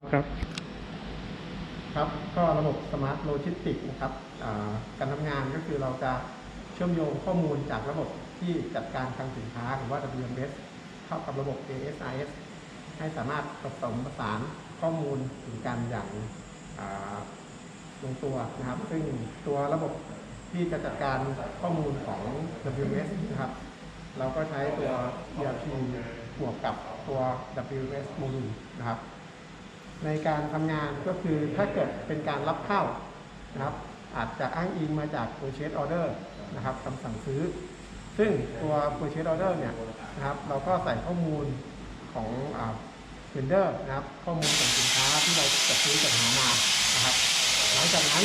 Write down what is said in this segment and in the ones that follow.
ครับ ครับก็ระบบสมาร์ทโลจิสติกนะครับการทำงานก็คือเราจะเชื่อมโยงข้อมูลจากระบบที่จัดการคลังสินค้าหรือว่า WMS เข้ากับระบบ ASIS ให้สามารถผสมผสานข้อมูลถึงกันอย่างลงตัวนะครับ ซึ่งตัวระบบที่จะจัดการข้อมูลของ WMS นะครับ เราก็ใช้ตัว ERP บวกกับตัว WMS Module นะครับ ในการทำงานก็คือถ้าเกิดเป็นการรับเข้านะครับอาจจะอ้างอิงมาจาก purchase order นะครับคำสั่งซื้อ ซึ่งตัว purchase order เนี่ยนะครับเราก็ใส่ข้อมูลของอ่า vendor นะครับข้อมูลของสินค้าที่เราจะซื้อจัดหามานะครับหลังจากนั้น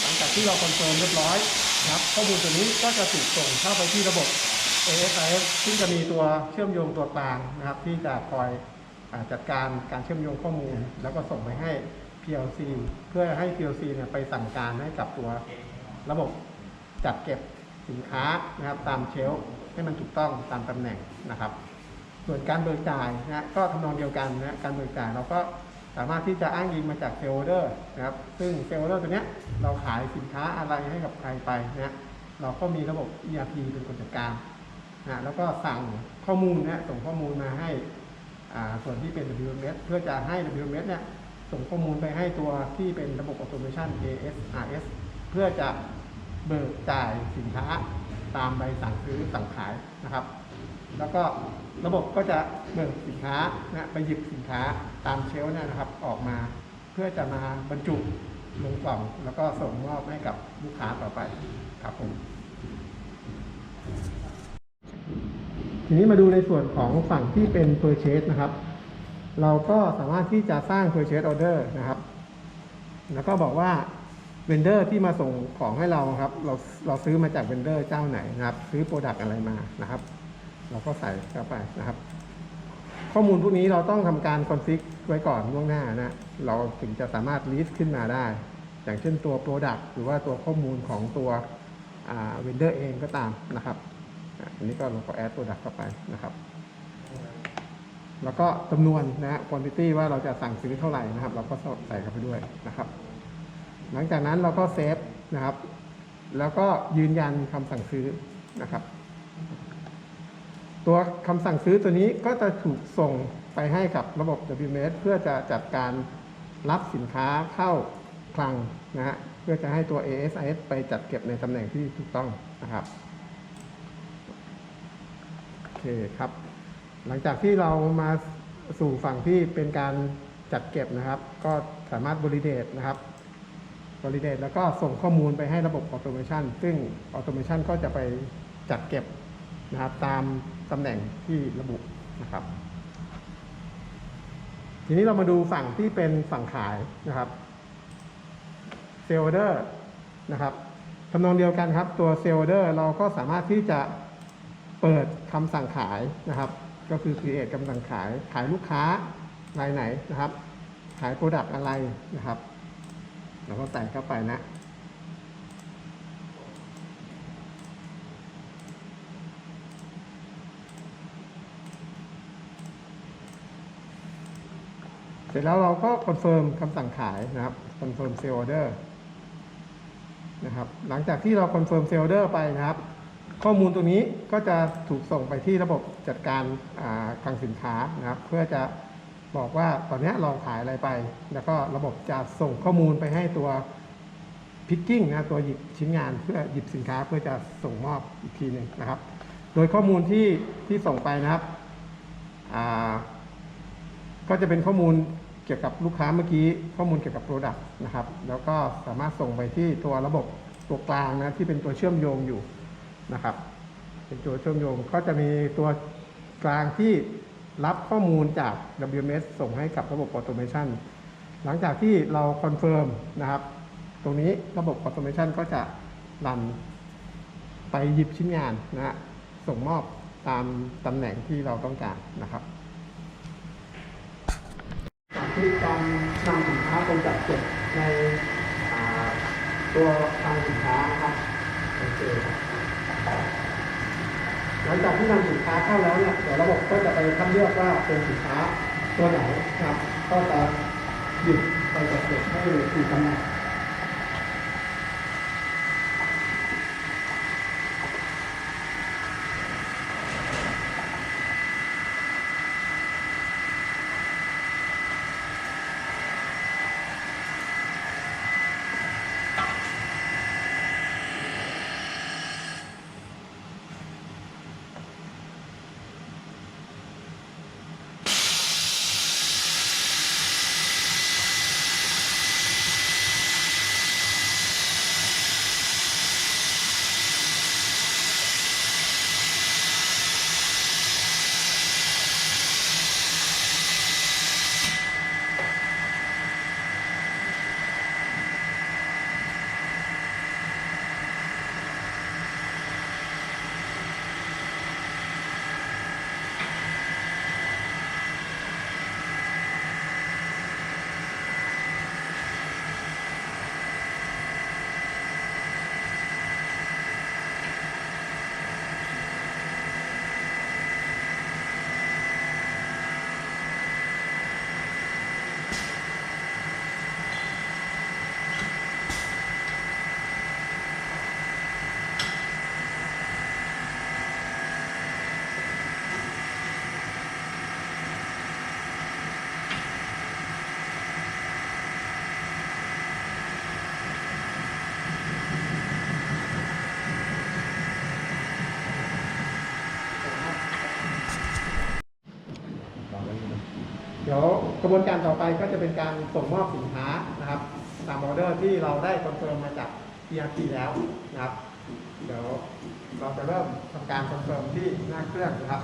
หลังจากที่เราคอนเฟิร์มเรียบร้อยนะครับข้อมูลตัวนี้ก็จะถูกส่งเข้าไปที่ระบบ ASIS ซึ่งจะมีตัวเชื่อมโยงตัวกลางนะครับที่จะคอย จัดการการเชื่อมโยงข้อมูล แล้วก็ส่งไปให้ PLC เพื่อให้ PLC เนี่ยไปสั่งการให้กับตัวระบบจัดเก็บสินค้านะครับตามเชลให้มันถูกต้องตามตำแหน่งนะครับ ส่วนการเบิกจ่ายนะก็ทำนองเดียวกันนะการเบิกจ่ายเราก็สามารถที่จะอ้างอิงมาจากเซลล์เดอร์นะครับซึ่งเซลล์เดอร์ตัวเนี้ยเราขายสินค้าอะไรให้กับใครไปนะเราก็มีระบบ ERP เป็นคนจัดการนะแล้วก็สั่งข้อมูลนะส่งข้อมูลมาให้ ส่วนที่เป็น WMS เพื่อจะให้ WMS เนี่ยส่งข้อมูลไปให้ตัวที่เป็นระบบ Automation ASRS เพื่อจะเบิกจ่ายสินค้าตามใบสั่งซื้อสั่งขายนะครับ แล้วก็ระบบก็จะเบิกสินค้านะไปหยิบสินค้าตามเชลฟ์เนี่ยนะครับออกมาเพื่อจะมาบรรจุลงกล่อง แล้วก็ส่งมอบให้กับลูกค้าต่อไปครับผม ทีนี้มาดูในส่วนของฝั่งที่เป็น purchase นะครับ เราก็สามารถที่จะสร้าง purchase order นะครับ แล้วก็บอกว่าเวนเดอร์ที่มาส่งของให้เราครับ เราเราซื้อมาจากเวนเดอร์เจ้าไหนนะครับ ซื้อโปรดักต์อะไรมานะครับ เราก็ใส่เข้าไปนะครับ ข้อมูลพวกนี้เราต้องทำการคอนฟิกไว้ก่อนล่วงหน้านะ เราถึงจะสามารถลิสต์ขึ้นมาได้ อย่างเช่นตัว Product หรือว่าตัวข้อมูลของตัวเวนเดอร์เองก็ตามนะครับ อันนี้ก็เราก็แอด Product เข้าไปนะครับ แล้วก็จำนวนนะฮะ quantity ว่าเราจะสั่งซื้อเท่าไหร่นะครับ เราก็ใส่เข้าไปด้วยนะครับ หลังจากนั้นเราก็เซฟนะครับ แล้วก็ยืนยันคำสั่งซื้อนะครับ ตัวคำสั่งซื้อตัวนี้ก็จะถูกส่งไปให้กับระบบ WMS เพื่อจะจัดการรับสินค้าเข้าคลังนะฮะเพื่อจะให้ตัว ASIS ไปจัดเก็บในตำแหน่งที่ถูกต้องนะครับ เคครับ หลังจากที่เรามาสู่ฝั่งที่เป็นการจัดเก็บนะครับ ก็สามารถบริเดตนะครับบริเดตแล้วก็ส่งข้อมูลไปให้ระบบออโตเมชันซึ่งออโตเมชันก็จะไปจัดเก็บนะครับตามตำแหน่งที่ระบุนะครับ ทีนี้เรามาดูฝั่งที่เป็นฝั่งขายนะครับเซลเดอร์นะครับทำนองเดียวกันครับ ตัวเซลเดอร์เราก็สามารถที่จะ เปิดคำสั่งขายนะครับ ก็คือ create คำสั่งขาย ขายลูกค้ารายไหนนะครับ ขายโปรดักต์อะไรนะครับเราก็ใส่เข้าไปนะ เสร็จแล้วเราก็คอนเฟิร์มคำสั่งขายนะครับคอนเฟิร์มเซลล์ออเดอร์นะครับ หลังจากที่เราคอนเฟิร์มเซลล์ออเดอร์ไปนะครับ ข้อมูลตรงนี้ก็จะถูกส่งไปที่ระบบจัดการคลังสินค้านะครับ เพื่อจะบอกว่าตอนนี้เราขายอะไรไป แล้วก็ระบบจะส่งข้อมูลไปให้ตัวพิกกิ้งนะตัวหยิบชิ้นงานเพื่อหยิบสินค้าเพื่อจะส่งมอบอีกทีหนึ่งนะครับ โดยข้อมูลที่ที่ส่งไปนะครับก็จะเป็นข้อมูลเกี่ยวกับลูกค้าเมื่อกี้ข้อมูลเกี่ยวกับ Product นะครับ แล้วก็สามารถส่งไปที่ตัวระบบตัวกลางนะที่เป็นตัวเชื่อมโยงอยู่ นะครับ เป็นตัวเชื่อมโยงก็จะมีตัวกลางที่รับข้อมูลจาก WMS ส่งให้กับระบบ Automation หลังจากที่เราคอนเฟิร์มนะครับ ตรงนี้ระบบ Automation ก็จะรันไปหยิบชิ้นงานนะฮะส่งมอบตามตำแหน่งที่เราต้องการนะครับคือการนำสินค้าไปจัดเก็บในอ่าตัวคลังสินค้านะครับโอเค หลังจากที่นำสินค้าเข้าแล้วเนี่ยเดี๋ยวระบบก็จะไปคัดเลือกว่าเป็นสินค้าตัวไหนครับ ก็จะหยุดไปจัดเก็บให้ถูกกำหนด กระบวนการต่อไปก็จะเป็นการส่งมอบสินค้านะครับ ตามออเดอร์ที่เราได้คอนเฟิร์มมาจาก ERP แล้วนะครับ เดี๋ยวเราจะเริ่มทำการคอนเฟิร์มที่หน้าเครื่องนะครับ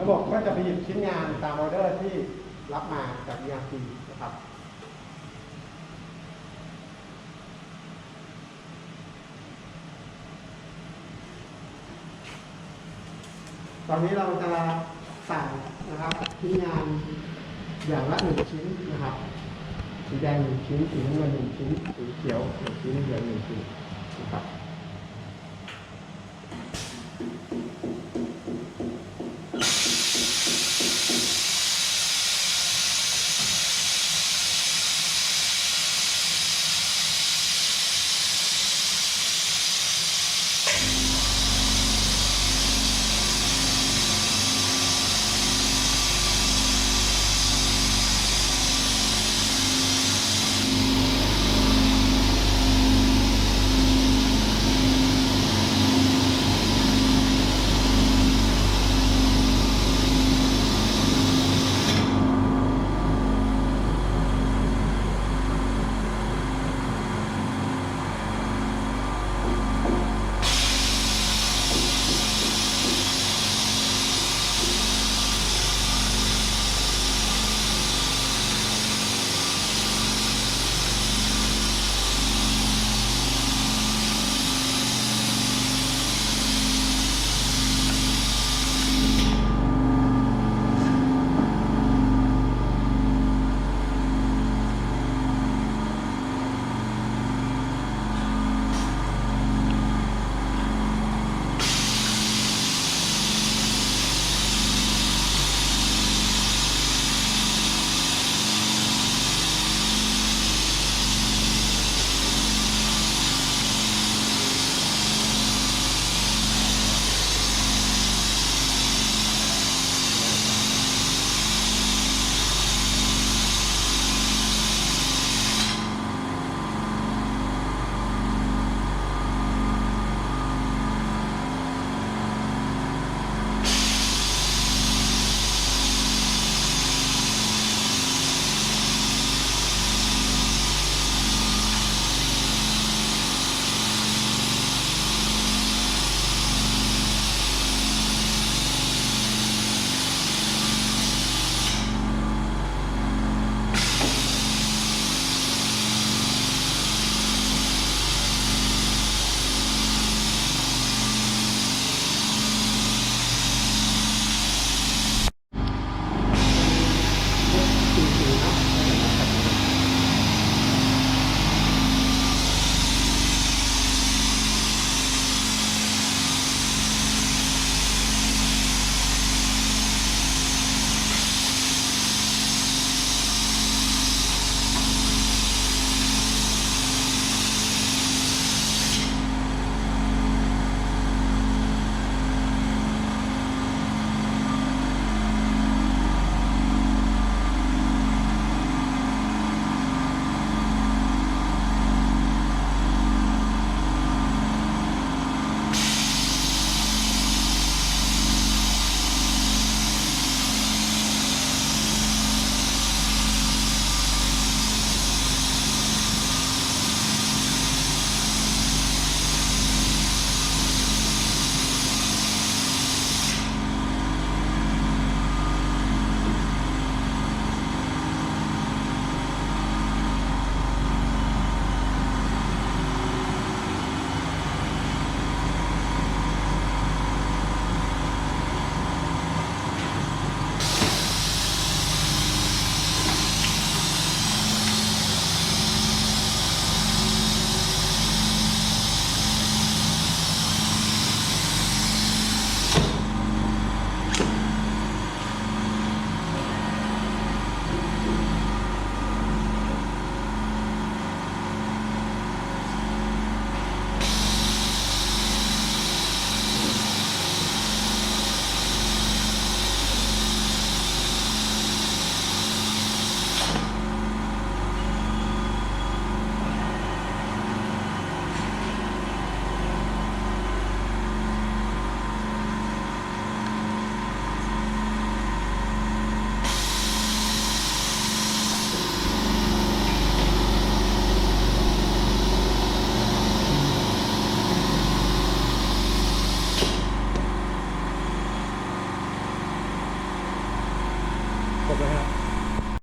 ระบบก็จะไปหยิบชิ้นงานตามออเดอร์ที่รับมาจาก ERP นะครับ ตอนนี้เราจะสั่งนะครับชิ้นงานอย่างละหนึ่งชิ้นนะครับ สีแดงหนึ่งชิ้น สีน้ำเงินหนึ่งชิ้น สีเขียวหนึ่งชิ้นเหลืองหนึ่งชิ้นนะครับ